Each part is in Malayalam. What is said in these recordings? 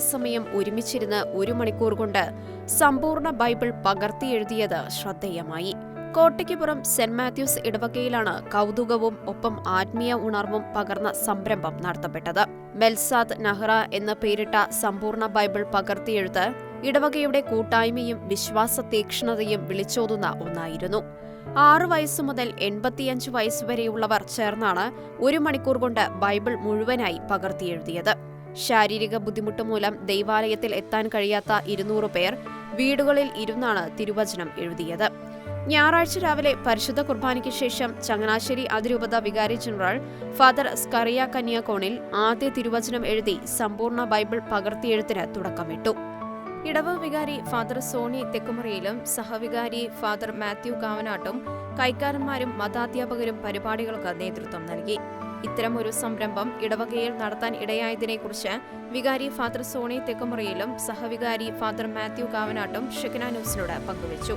ഒരേ സമയം ഒരുമിച്ചിരുന്ന് ഒരു മണിക്കൂർ കൊണ്ട് സമ്പൂർണ ബൈബിൾ പകർത്തിയെഴുതിയത് ശ്രദ്ധേയമായി. കോട്ടയ്ക്കുപുറം സെന്റ് മാത്യൂസ് ഇടവകയിലാണ് കൗതുകവും ഒപ്പം ആത്മീയ ഉണർവും പകർന്ന സംരംഭം നടത്തപ്പെട്ടത്. മെൽസാദ് നഹ്റ എന്ന് പേരിട്ട സമ്പൂർണ ബൈബിൾ പകർത്തിയെഴുത്ത് ഇടവകയുടെ കൂട്ടായ്മയും വിശ്വാസ തീക്ഷ്ണതയും വിളിച്ചോതുന്ന ഒന്നായിരുന്നു. ആറു വയസ്സു മുതൽ എൺപത്തിയഞ്ച് വയസ്സ് വരെയുള്ളവർ ചേർന്നാണ് ഒരു മണിക്കൂർ കൊണ്ട് ബൈബിൾ മുഴുവനായി പകർത്തിയെഴുതിയത് ശാരീരിക ബുദ്ധിമുട്ട് മൂലം ദൈവാലയത്തിൽ എത്താൻ കഴിയാത്ത ഇരുന്നൂറ് പേർ വീടുകളിൽ ഇരുന്നാണ് തിരുവചനം എഴുതിയത്. ഞായറാഴ്ച രാവിലെ പരിശുദ്ധ കുർബാനയ്ക്ക് ശേഷം ചങ്ങനാശ്ശേരി അതിരൂപത വികാരി ജനറൽ ഫാദർ സ്കറിയ കന്യാകോണിൽ ആദ്യ തിരുവചനം എഴുതി സമ്പൂർണ ബൈബിൾ പകർത്തിയെഴുത്തിന് തുടക്കമിട്ടു. ഇടവ വികാരി ഫാദർ സോണി തെക്കുമുറിയിലും സഹവികാരി ഫാദർ മാത്യു കാവനാട്ടും കൈക്കാരന്മാരും മതാധ്യാപകരും പരിപാടികൾക്ക് നേതൃത്വം നൽകി. ഇത്തരം ഒരു സംരംഭം ഇടവകയിൽ നടത്താൻ ഇടയായതിനെക്കുറിച്ച് വികാരി ഫാദർ സോണി തെക്കുമുറിയിലും സഹവികാരി ഫാദർ മാത്യു കാവനാട്ടും ഷെക്കന ന്യൂസിനോട് പങ്കുവച്ചു.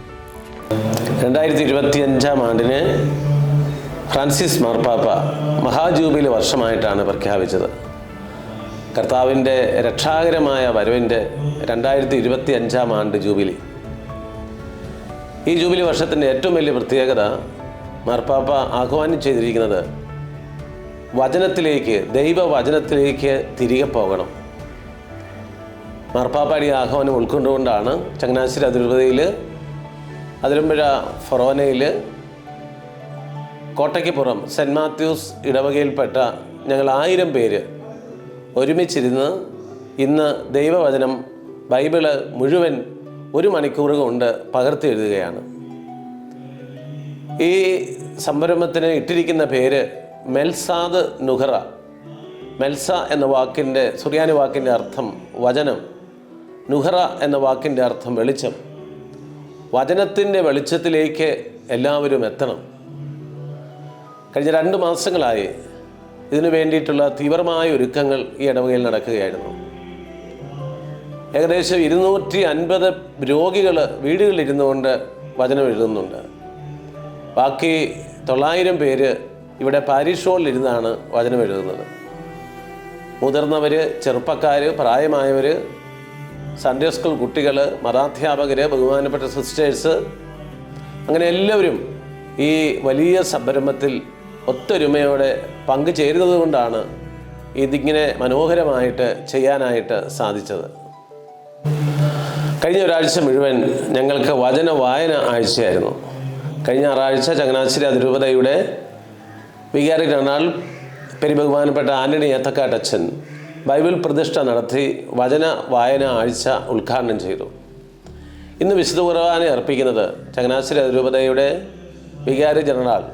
രണ്ടായിരത്തി ഇരുപത്തി അഞ്ചാം ആണ്ടിന് ഫ്രാൻസിസ് മാർപ്പാപ്പ മഹാജൂബിലി വർഷമായിട്ടാണ് പ്രഖ്യാപിച്ചത്. കർത്താവിന്റെ രക്ഷാകരമായ വരവിന്റെ രണ്ടായിരത്തി ഇരുപത്തി അഞ്ചാം ആണ്ട് ജൂബിലി. ഈ ജൂബിലി വർഷത്തിന്റെ ഏറ്റവും വലിയ പ്രത്യേകത മാർപ്പാപ്പ ആഹ്വാനം ചെയ്തിരിക്കുന്നത് വചനത്തിലേക്ക് ദൈവവചനത്തിലേക്ക് തിരികെ പോകണം. മാർപ്പാപ്പാടി ആഹ്വാനം ഉൾക്കൊണ്ടുകൊണ്ടാണ് ചങ്ങനാശ്ശേരി അതിരൂപതയിൽ അതിരമ്പുഴ ഫൊറോനയിൽ കോട്ടയ്ക്കുപുറം സെന്റ് മാത്യൂസ് ഇടവകയിൽപ്പെട്ട ഞങ്ങൾ ആയിരം പേര് ഒരുമിച്ചിരുന്ന് ഇന്ന് ദൈവവചനം ബൈബിൾ മുഴുവൻ ഒരു മണിക്കൂർ കൊണ്ട് പകർത്തി എഴുതുകയാണ്. ഈ സംരംഭത്തിന് ഇട്ടിരിക്കുന്ന പേര് മെൽസാദ് നുഹറ. മെൽസ എന്ന വാക്കിന്റെ സുറിയാനി വാക്കിന്റെ അർത്ഥം വചനം. നുഹറ എന്ന വാക്കിന്റെ അർത്ഥം വെളിച്ചം. വചനത്തിന്റെ വെളിച്ചത്തിലേക്ക് എല്ലാവരും എത്തണം. കഴിഞ്ഞ രണ്ട് മാസങ്ങളായി ഇതിനു വേണ്ടിയിട്ടുള്ള തീവ്രമായ ഒരുക്കങ്ങൾ ഈ ഇടവകയിൽ നടക്കുകയായിരുന്നു. ഏകദേശം ഇരുന്നൂറ്റി അൻപത് രോഗികൾ വീടുകളിലിരുന്നു കൊണ്ട് വചനം എഴുതുന്നുണ്ട്. ബാക്കി തൊള്ളായിരം പേര് ഇവിടെ പാരീഷ് ഹോളിൽ ഇരുന്നാണ് വചനം എഴുതുന്നത്. മുതിർന്നവർ ചെറുപ്പക്കാർ പ്രായമായവർ സൺഡേ സ്കൂൾ കുട്ടികൾ മതാധ്യാപകർ ബഹുമാനപ്പെട്ട സിസ്റ്റേഴ്സ് അങ്ങനെ എല്ലാവരും ഈ വലിയ സംരംഭത്തിൽ ഒത്തൊരുമയോടെ പങ്കുചേരുന്നത് കൊണ്ടാണ് ഇതിങ്ങനെ മനോഹരമായിട്ട് ചെയ്യാനായിട്ട് സാധിച്ചത്. കഴിഞ്ഞ ഒരാഴ്ച മുഴുവൻ ഞങ്ങൾക്ക് വചന വായന ആഴ്ചയായിരുന്നു. കഴിഞ്ഞ ഞായറാഴ്ച ചങ്ങനാശ്ശേരി അതിരൂപതയുടെ വികാരി ബഹുമാനപ്പെട്ട പെരുബഹുമാനപ്പെട്ട ആന്റണി ഏത്തക്കാട്ടച്ഛൻ ബൈബിൾ പ്രതിഷ്ഠ നടത്തി വചന വായന ആഴ്ച ഉദ്ഘാടനം ചെയ്തു. ഇന്ന് വിശുദ്ധ കുർബാന അർപ്പിക്കുന്നത് ചങ്ങനാശ്ശേരി അതിരൂപതയുടെ വികാരി ജനറൽ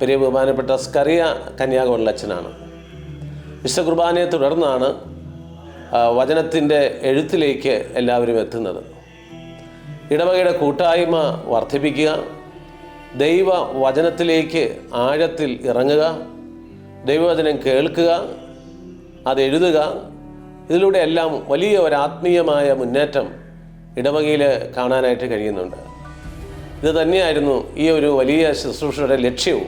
പെരിയ ബഹുമാനപ്പെട്ട സ്കറിയ കന്യാകുമരിലച്ചനാണ് വിശുദ്ധ കുർബാനയെ തുടർന്നാണ് വചനത്തിന്റെ എഴുത്തിലേക്ക് എല്ലാവരും എത്തുന്നത്. ഇടവകയുടെ കൂട്ടായ്മ വർദ്ധിപ്പിക്കുക ദൈവ വചനത്തിലേക്ക് ആഴത്തിൽ ഇറങ്ങുക ദൈവവചനം കേൾക്കുക അത് എഴുതുക. ഇതിലൂടെ എല്ലാം വലിയ ഒരു ആത്മീയമായ മുന്നേറ്റം ഇടവകയിൽ കാണാനായിട്ട് കഴിയുന്നുണ്ട്. ഇത് തന്നെയായിരുന്നു ഈ ഒരു വലിയ ശുശ്രൂഷയുടെ ലക്ഷ്യവും.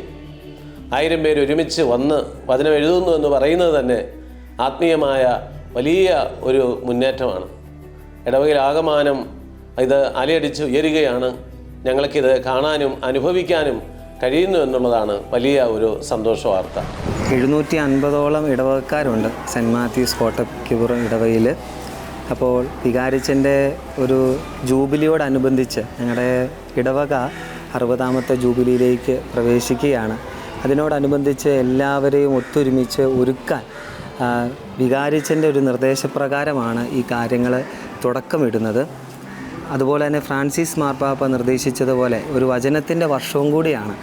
ആയിരം പേര് ഒരുമിച്ച് വന്ന് വചനം എഴുതുന്നു എന്ന് പറയുന്നത് തന്നെ ആത്മീയമായ വലിയ ഒരു മുന്നേറ്റമാണ്. ഇടവകയിൽ ആകമാനം ഇത് അലയടിച്ച് ഉയരുകയാണ്. ഞങ്ങൾക്കിത് കാണാനും അനുഭവിക്കാനും കഴിയുന്നു എന്നുള്ളതാണ് വലിയ ഒരു സന്തോഷ വാർത്ത. എഴുന്നൂറ്റി അൻപതോളം ഇടവകക്കാരുണ്ട് സെന്റ് മാത്യൂസ് കോട്ടയ്ക്കുപുറം ഇടവയിൽ അപ്പോൾ വികാരിച്ചന്റെ ഒരു ജൂബിലിയോടനുബന്ധിച്ച് ഞങ്ങളുടെ ഇടവക അറുപതാമത്തെ ജൂബിലിയിലേക്ക് പ്രവേശിക്കുകയാണ്. അതിനോടനുബന്ധിച്ച് എല്ലാവരെയും ഒത്തൊരുമിച്ച് ഒരുക്കാൻ വികാരിച്ചന്റെ ഒരു നിർദ്ദേശപ്രകാരമാണ് ഈ കാര്യങ്ങൾ തുടക്കമിടുന്നത്. അതുപോലെ തന്നെ ഫ്രാൻസിസ് മാർപ്പാപ്പ നിർദ്ദേശിച്ചതുപോലെ ഒരു വചനത്തിന്റെ വർഷവും കൂടിയാണ്.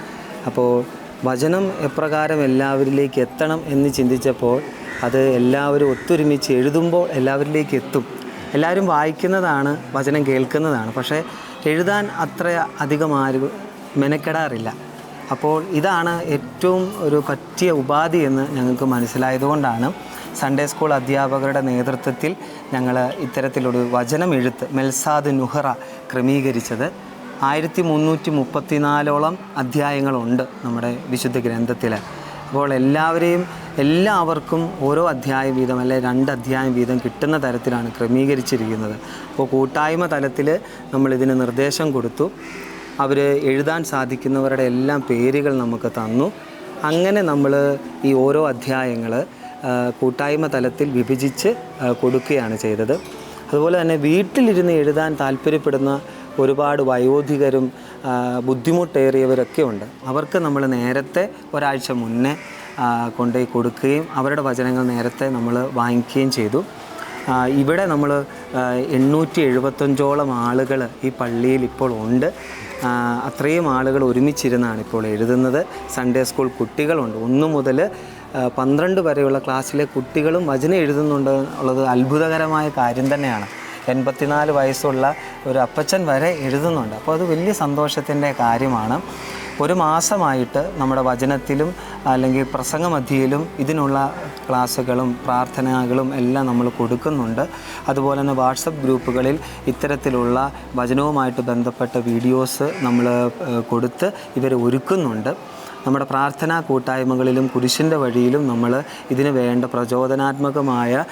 അപ്പോൾ വചനം എപ്രകാരം എല്ലാവരിലേക്ക് എത്തണം എന്ന് ചിന്തിച്ചപ്പോൾ അത് എല്ലാവരും ഒത്തൊരുമിച്ച് എഴുതുമ്പോൾ എല്ലാവരിലേക്ക് എത്തും. എല്ലാവരും വായിക്കുന്നതാണ് വചനം കേൾക്കുന്നതാണ്. പക്ഷേ എഴുതാൻ അത്ര അധികം ആരും മെനക്കെടാറില്ല. അപ്പോൾ ഇതാണ് ഏറ്റവും ഒരു പറ്റിയ ഉപാധി എന്ന് ഞങ്ങൾക്ക് മനസ്സിലായതുകൊണ്ടാണ് സൺഡേ സ്കൂൾ അധ്യാപകരുടെ നേതൃത്വത്തിൽ ഞങ്ങൾ ഇത്തരത്തിലൊരു വചനം എഴുത്ത് മെൽസാദ് നുഹറ ക്രമീകരിച്ചത്. ആയിരത്തി മുന്നൂറ്റി മുപ്പത്തിനാലോളം അധ്യായങ്ങളുണ്ട് നമ്മുടെ വിശുദ്ധ ഗ്രന്ഥത്തിൽ അപ്പോൾ എല്ലാവരെയും എല്ലാവർക്കും ഓരോ അധ്യായം വീതം അല്ലെ രണ്ട് അധ്യായം വീതം കിട്ടുന്ന തരത്തിലാണ് ക്രമീകരിച്ചിരിക്കുന്നത്. അപ്പോൾ കൂട്ടായ്മ തലത്തിൽ നമ്മളിതിന് നിർദ്ദേശം കൊടുത്തു. അവർ എഴുതാൻ സാധിക്കുന്നവരുടെ എല്ലാം പേരുകൾ നമുക്ക് തന്നു. അങ്ങനെ നമ്മൾ ഈ ഓരോ അധ്യായങ്ങൾ കൂട്ടായ്മ തലത്തിൽ വിഭജിച്ച് കൊടുക്കുകയാണ് ചെയ്തത്. അതുപോലെ തന്നെ വീട്ടിലിരുന്ന് എഴുതാൻ താല്പര്യപ്പെടുന്ന ഒരുപാട് വയോധികരും ബുദ്ധിമുട്ടേറിയവരൊക്കെ ഉണ്ട് അവർക്ക് നമ്മൾ നേരത്തെ ഒരാഴ്ച മുന്നേ കൊണ്ടുപോയി കൊടുക്കുകയും അവരുടെ വചനങ്ങൾ നേരത്തെ നമ്മൾ വാങ്ങിക്കുകയും ചെയ്തു. ഇവിടെ നമ്മൾ എണ്ണൂറ്റി എഴുപത്തഞ്ചോളം ആളുകൾ ഈ പള്ളിയിൽ ഇപ്പോൾ ഉണ്ട്. അത്രയും ആളുകൾ ഒരുമിച്ചിരുന്നാണ് ഇപ്പോൾ എഴുതുന്നത്. സൺഡേ സ്കൂൾ കുട്ടികളുണ്ട്. ഒന്നു മുതൽ പന്ത്രണ്ട് വരെയുള്ള ക്ലാസ്സിലെ കുട്ടികളും വചനം എഴുതുന്നുണ്ട് ഉള്ളത് അത്ഭുതകരമായ കാര്യം തന്നെയാണ്. എൺപത്തിനാല് വയസ്സുള്ള ഒരു അപ്പച്ചൻ വരെ എഴുതുന്നുണ്ട്. അപ്പോൾ അത് വലിയ സന്തോഷത്തിന്റെ കാര്യമാണ്. ഒരു മാസമായിട്ട് നമ്മുടെ വചനത്തിലും അല്ലെങ്കിൽ പ്രസംഗമധ്യയിലും ഇതിനുള്ള ക്ലാസ്സുകളും പ്രാർത്ഥനകളും എല്ലാം നമ്മൾ കൊടുക്കുന്നുണ്ട്. അതുപോലെ തന്നെ വാട്സപ്പ് ഗ്രൂപ്പുകളിൽ ഇത്തരത്തിലുള്ള വചനവുമായിട്ട് ബന്ധപ്പെട്ട വീഡിയോസ് നമ്മൾ കൊടുത്ത് ഇവരെ ഒരുക്കുന്നുണ്ട്. നമ്മുടെ പ്രാർത്ഥനാ കൂട്ടായ്മകളിലും കുരിശിന്റെ വഴിയിലും നമ്മൾ ഇതിന് വേണ്ട പ്രചോദനാത്മകമായ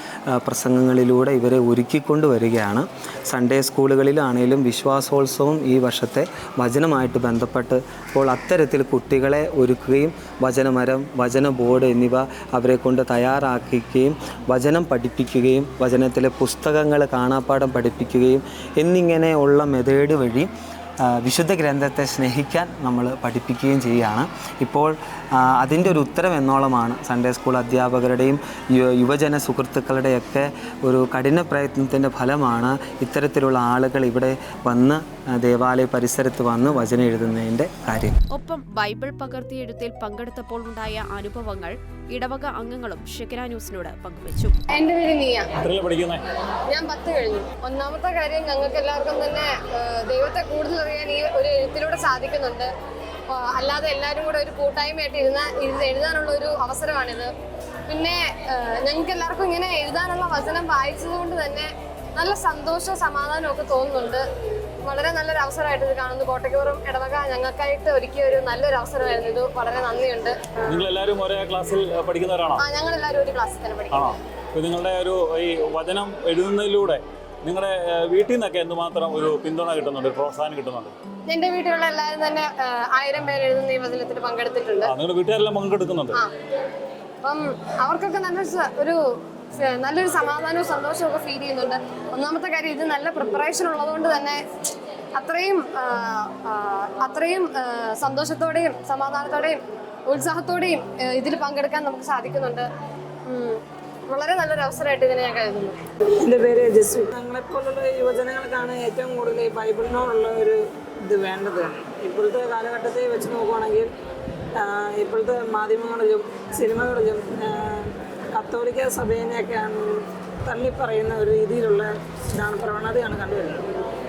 പ്രസംഗങ്ങളിലൂടെ ഇവരെ ഒരുക്കിക്കൊണ്ട് വരികയാണ്. സൺഡേ സ്കൂളുകളിലാണേലും വിശ്വാസോത്സവം ഈ വർഷത്തെ വചനമായിട്ട് ബന്ധപ്പെട്ട് അപ്പോൾ അത്തരത്തിൽ കുട്ടികളെ ഒരുക്കുകയും വചനമരം വചന ബോർഡ് എന്നിവ അവരെ കൊണ്ട് തയ്യാറാക്കുകയും വചനം പഠിപ്പിക്കുകയും വചനത്തിലെ പുസ്തകങ്ങൾ കാണാപ്പാഠം പഠിപ്പിക്കുകയും എന്നിങ്ങനെയുള്ള മെതേഡ് വഴി വിശുദ്ധ ഗ്രന്ഥത്തെ സ്നേഹിക്കാൻ നമ്മൾ പഠിപ്പിക്കുകയും ചെയ്യുകയാണ്. ഇപ്പോൾ അതിന്റെ ഒരു ഉത്തരം എന്നോളമാണ് സൺഡേ സ്കൂൾ അധ്യാപകരുടെയും യുവജന സുഹൃത്തുക്കളുടെയൊക്കെ ഒരു കഠിന പ്രയത്നത്തിന്റെ ഫലമാണ് ഇത്തരത്തിലുള്ള ആളുകൾ ഇവിടെ വന്ന് ദേവാലയ പരിസരത്ത് വന്ന് വചനം എഴുതുന്നതിന്റെ കാര്യം. ഒപ്പം ബൈബിൾ പകർത്തിയെഴുത്തിൽ പങ്കെടുത്തപ്പോൾ ഉണ്ടായ അനുഭവങ്ങൾ ഇടവക അംഗങ്ങളും ഷെക്കന ന്യൂസിനോട് പങ്കുവച്ചു. എന്റെ പേര് നീയ. ഞാൻ പത്ത് കഴിഞ്ഞു. ഒന്നാമത്തെ കാര്യം ഞങ്ങൾക്ക് എല്ലാവർക്കും തന്നെ ദൈവത്തെ കൂടുതൽ അറിയാൻ ഈ ഒരു എഴുത്തിലൂടെ സാധിക്കുന്നുണ്ട്. അല്ലാതെ എല്ലാവരും കൂടെ ഒരു കൂട്ടായ്മയായിട്ട് ഇരുന്ന ഇരുന്ന് എഴുതാനുള്ള ഒരു അവസരമാണിത്. പിന്നെ ഞങ്ങൾക്ക് എല്ലാവർക്കും ഇങ്ങനെ എഴുതാനുള്ള വചനം വായിച്ചത് കൊണ്ട് തന്നെ നല്ല സന്തോഷവും സമാധാനവും ഒക്കെ തോന്നുന്നുണ്ട്. വളരെ നല്ലൊരു അവസരമായിട്ട് ഇത് കാണുന്നു. കോട്ടയ്ക്കൂറും ഇടവക ഞങ്ങൾക്കായിട്ട് ഒരുക്കിയ ഒരു നല്ലൊരു അവസരമായിരുന്നു. ഇത് വളരെ നന്ദിയുണ്ട്. നിങ്ങൾ എല്ലാവരും ഒരേ ക്ലാസ്സിൽ പഠിക്കുന്നവരാണോ? ആ ഞങ്ങൾ എല്ലാവരും ഒരു ക്ലാസ്സിൽ തന്നെ പഠിക്കുന്നു അപ്പോൾ നിങ്ങളുടെ ഒരു ഈ വചനം എഴുതുന്നതിലൂടെ നിങ്ങളുടെ വീട്ടിൽ നിന്നൊക്കെ എന്തുമാത്രം ഒരു പിന്തുണ കിട്ടുന്നുണ്ട് പ്രോത്സാഹനം കിട്ടുന്നുണ്ട്? എന്റെ വീട്ടിലുള്ള എല്ലാവരും തന്നെ ആ, ആയിരം പേര് എഴുതുന്ന ഈ വചനത്തിൽ പങ്കെടുത്തിട്ടുണ്ട്. ആ നിങ്ങളുടെ വീട്ടുകാരെല്ലാം പങ്കെടുക്കുന്നുണ്ട്? ആ. അപ്പം അവർക്കൊക്കെ നല്ലൊരു സ- ഒരു നല്ലൊരു സമാധാനവും സന്തോഷവും ഒക്കെ ഫീൽ ചെയ്യുന്നുണ്ട്. ഒന്നാമത്തെ കാര്യം ഇത് നല്ല പ്രിപ്പറേഷൻ ഉള്ളതുകൊണ്ട് തന്നെ അത്രയും അത്രയും സന്തോഷത്തോടെയും സമാധാനത്തോടെയും ഉത്സാഹത്തോടെയും ഇതിൽ പങ്കെടുക്കാൻ നമുക്ക് സാധിക്കുന്നുണ്ട്. വളരെ നല്ലൊരു അവസരമായിട്ട് ഇതിനെ ഞാൻ കരുതുന്നു. എന്റെ പേര് ജസു ഞങ്ങളെപ്പോലുള്ള യുവജനങ്ങൾക്കാണ് ഏറ്റവും കൂടുതൽ ഈ ബൈബിളിനോടുള്ള ഒരു ഇത് വേണ്ടത്. ഇപ്പോഴത്തെ കാലഘട്ടത്തെ വെച്ച് നോക്കുവാണെങ്കിൽ ഇപ്പോഴത്തെ മാധ്യമങ്ങളിലും സിനിമകളിലും കത്തോലിക്ക സഭേനെയൊക്കെയാണ് തള്ളിപ്പറയുന്ന ഒരു രീതിയിലുള്ള ഇതാണ് പ്രവണതയാണ് കണ്ടുവരുന്നത്.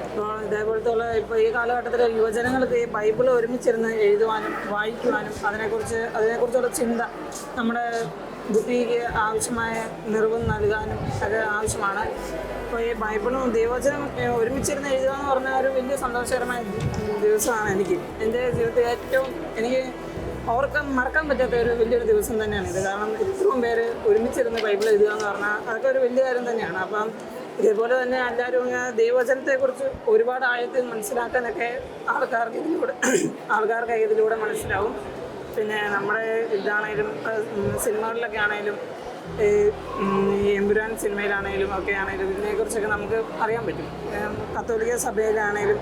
അപ്പോൾ ഇതേപോലത്തെ ഉള്ള ഇപ്പോൾ ഈ കാലഘട്ടത്തിലെ യുവജനങ്ങൾക്ക് ഈ ബൈബിൾ ഒരുമിച്ചിരുന്ന് എഴുതുവാനും വായിക്കുവാനും അതിനെക്കുറിച്ച് അതിനെക്കുറിച്ചുള്ള ചിന്ത നമ്മുടെ ബുദ്ധിക്ക് ആവശ്യമായ നിറവും നൽകാനും ഒക്കെ ആവശ്യമാണ്. അപ്പോൾ ഈ ബൈബിളും ദൈവചനം ഒരുമിച്ചിരുന്ന് എഴുതുക എന്ന് പറഞ്ഞ ഒരു വലിയ സന്തോഷകരമായ ദിവസമാണ് എനിക്ക്. എന്റെ ജീവിതത്തിൽ ഏറ്റവും എനിക്ക് ഓർക്കാൻ മറക്കാൻ പറ്റാത്ത ഒരു വലിയൊരു ദിവസം തന്നെയാണ് ഇത്. കാരണം ഇത്രയും പേര് ഒരുമിച്ചിരുന്ന് ബൈബിൾ എഴുതുക എന്ന് പറഞ്ഞാൽ അതൊക്കെ ഒരു വലിയ കാര്യം തന്നെയാണ്. അപ്പം ഇതേപോലെ തന്നെ എല്ലാവരും ഇങ്ങനെ ദൈവവചനത്തെക്കുറിച്ച് ഒരുപാട് ആയത്തിൽ മനസ്സിലാക്കാനൊക്കെ ആൾക്കാർക്ക് ഇതിലൂടെ ആൾക്കാർക്ക് ഇതിലൂടെ മനസ്സിലാവും. പിന്നെ നമ്മുടെ ഇതാണേലും സിനിമകളിലൊക്കെ ആണേലും ഈ എമ്പുരാൻ സിനിമയിലാണേലും ഒക്കെ ആണേലും ഇതിനെക്കുറിച്ചൊക്കെ നമുക്ക് അറിയാൻ പറ്റും. കത്തോലിക്ക സഭയിലാണേലും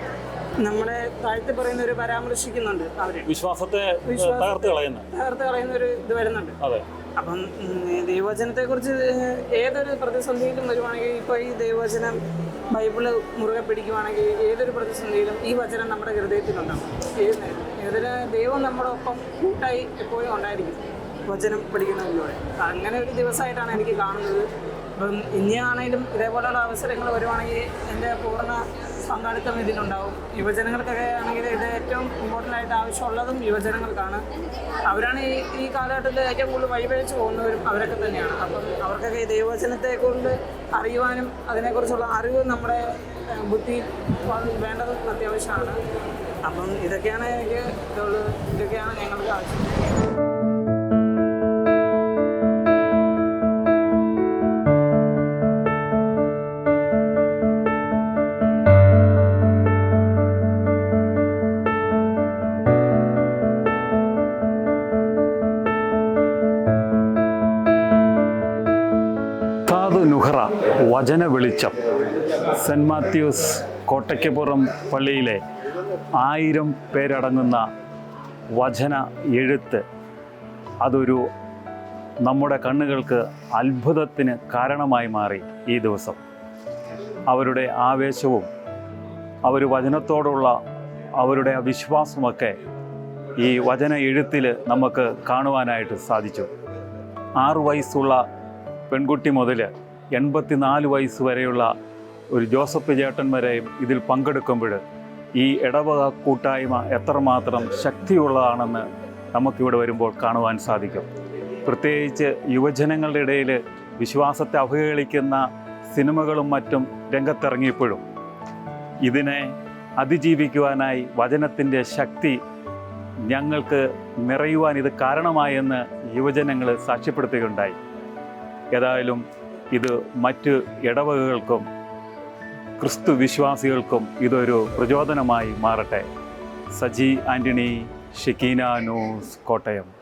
നമ്മളെ താഴ്ത്തി പറയുന്ന ഒരു പരാമർശിക്കുന്നുണ്ട് അവർ. വിശ്വാസത്തെ തകർത്ത് കളയുന്ന. തകർത്ത് കളയുന്ന ഒരു ഇത് വരുന്നുണ്ട്. അതെ. അപ്പം ദൈവവചനത്തെ കുറിച്ച് ഏതൊരു പ്രതിസന്ധിയിലും വരുവാണെങ്കിൽ ഇപ്പൊ ഈ ദൈവവചനം ബൈബിൾ മുറുകെ പിടിക്കുവാണെങ്കിൽ ഏതൊരു പ്രതിസന്ധിയിലും ഈ വചനം നമ്മുടെ ഹൃദയത്തിലുണ്ടാവും. ഏത് ഏതൊരു ദൈവം നമ്മുടെ ഒപ്പം കൂട്ടായി എപ്പോഴും ഉണ്ടായിരിക്കും വചനം പഠിക്കുന്നതിലൂടെ. അങ്ങനെ ഒരു ദിവസമായിട്ടാണ് എനിക്ക് കാണുന്നത്. അപ്പം ഇനിയാണേലും ഇതേപോലെയുള്ള അവസരങ്ങൾ വരുവാണെങ്കിൽ എന്റെ പൂർണ പങ്കാളിത്തം ഇതിലുണ്ടാവും. യുവജനങ്ങൾക്കൊക്കെ ആണെങ്കിൽ ഇത് ഏറ്റവും ഇമ്പോർട്ടന്റ് ആയിട്ട് ആവശ്യമുള്ളതും യുവജനങ്ങൾക്കാണ്. അവരാണ് ഈ ഈ കാലഘട്ടത്തിൽ ഏറ്റവും കൂടുതൽ വഴിപഴിച്ച് പോകുന്നവരും അവരൊക്കെ തന്നെയാണ്. അപ്പം അവർക്കൊക്കെ ദൈവവചനത്തെ കൊണ്ട് അറിയുവാനും അതിനെക്കുറിച്ചുള്ള അറിവ് നമ്മുടെ ബുദ്ധി വേണ്ടത് അത്യാവശ്യമാണ്. അപ്പം ഇതൊക്കെയാണ് എനിക്ക് ഇതൊക്കെയാണ് ഞങ്ങൾക്ക് ആവശ്യം. വചന വെളിച്ചം. സെന്റ് മാത്യൂസ് കോട്ടയ്ക്കപ്പുറം പള്ളിയിലെ ആയിരം പേരടങ്ങുന്ന വചന എഴുത്ത് അതൊരു നമ്മുടെ കണ്ണുകൾക്ക് അത്ഭുതത്തിന് കാരണമായി മാറി ഈ ദിവസം. അവരുടെ ആവേശവും അവർ വചനത്തോടുള്ള അവരുടെ വിശ്വാസമൊക്കെ ഈ വചന എഴുത്തിൽ നമുക്ക് കാണുവാനായിട്ട് സാധിച്ചു. ആറു വയസ്സുള്ള പെൺകുട്ടി മുതൽ എൺപത്തിനാല് വയസ്സ് വരെയുള്ള ഒരു ജോസഫ് ചേട്ടൻ വരെയും ഇതിൽ പങ്കെടുക്കുമ്പോൾ ഈ ഇടവക കൂട്ടായ്മ എത്രമാത്രം ശക്തിയുള്ളതാണെന്ന് നമുക്കിവിടെ വരുമ്പോൾ കാണുവാൻ സാധിക്കും. പ്രത്യേകിച്ച് യുവജനങ്ങളുടെ ഇടയിൽ വിശ്വാസത്തെ അവഹേളിക്കുന്ന സിനിമകളും മറ്റും രംഗത്തിറങ്ങിയപ്പോഴും ഇതിനെ അതിജീവിക്കുവാനായി വചനത്തിന്റെ ശക്തി ഞങ്ങൾക്ക് നിറയുവാൻ ഇത് കാരണമായെന്ന് യുവജനങ്ങൾ സാക്ഷ്യപ്പെടുത്തുകയുണ്ടായി. ഏതായാലും ഇത് മറ്റ് ഇടവകകൾക്കും ക്രിസ്തു വിശ്വാസികൾക്കും ഇതൊരു പ്രചോദനമായി മാറട്ടെ. Saji Antony Shekinah News Kottayam.